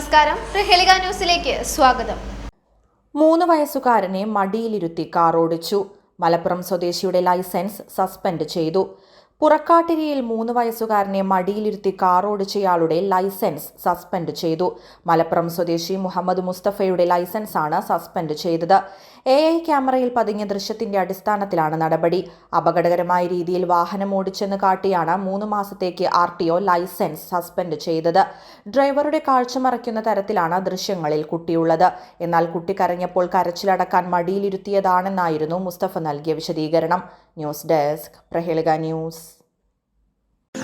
നമസ്കാരം. പ്രഹേളിക ന്യൂസിലേക്ക് സ്വാഗതം. മൂന്ന് വയസ്സുകാരനെ മടിയിലിരുത്തി കാറോടിച്ചു. മലപ്പുറം സ്വദേശിയുടെ ലൈസൻസ് സസ്പെൻഡ് ചെയ്തു. പുറക്കാട്ടിരിയിൽ മൂന്ന് വയസ്സുകാരനെ മടിയിലിരുത്തി കാറോടിച്ചയാളുടെ ലൈസൻസ് സസ്പെൻഡ് ചെയ്തു. മലപ്പുറം സ്വദേശി മുഹമ്മദ് മുസ്തഫയുടെ ലൈസൻസാണ് സസ്പെൻഡ് ചെയ്തത്. എ ഐ ക്യാമറയിൽ പതിഞ്ഞ ദൃശ്യത്തിന്റെ അടിസ്ഥാനത്തിലാണ് നടപടി. അപകടകരമായ രീതിയിൽ വാഹനം ഓടിച്ചെന്ന് കാട്ടിയാണ് മൂന്ന് മാസത്തേക്ക് R T O license suspend ചെയ്തത്. ഡ്രൈവറുടെ കാഴ്ച മറയ്ക്കുന്ന തരത്തിലാണ് ദൃശ്യങ്ങളിൽ കുട്ടിയുള്ളത്. എന്നാൽ കുട്ടി കരഞ്ഞപ്പോൾ കരച്ചിലടക്കാൻ മടിയിലിരുത്തിയതാണെന്നായിരുന്നു മുസ്തഫ നൽകിയ വിശദീകരണം. News desk Prahelika news.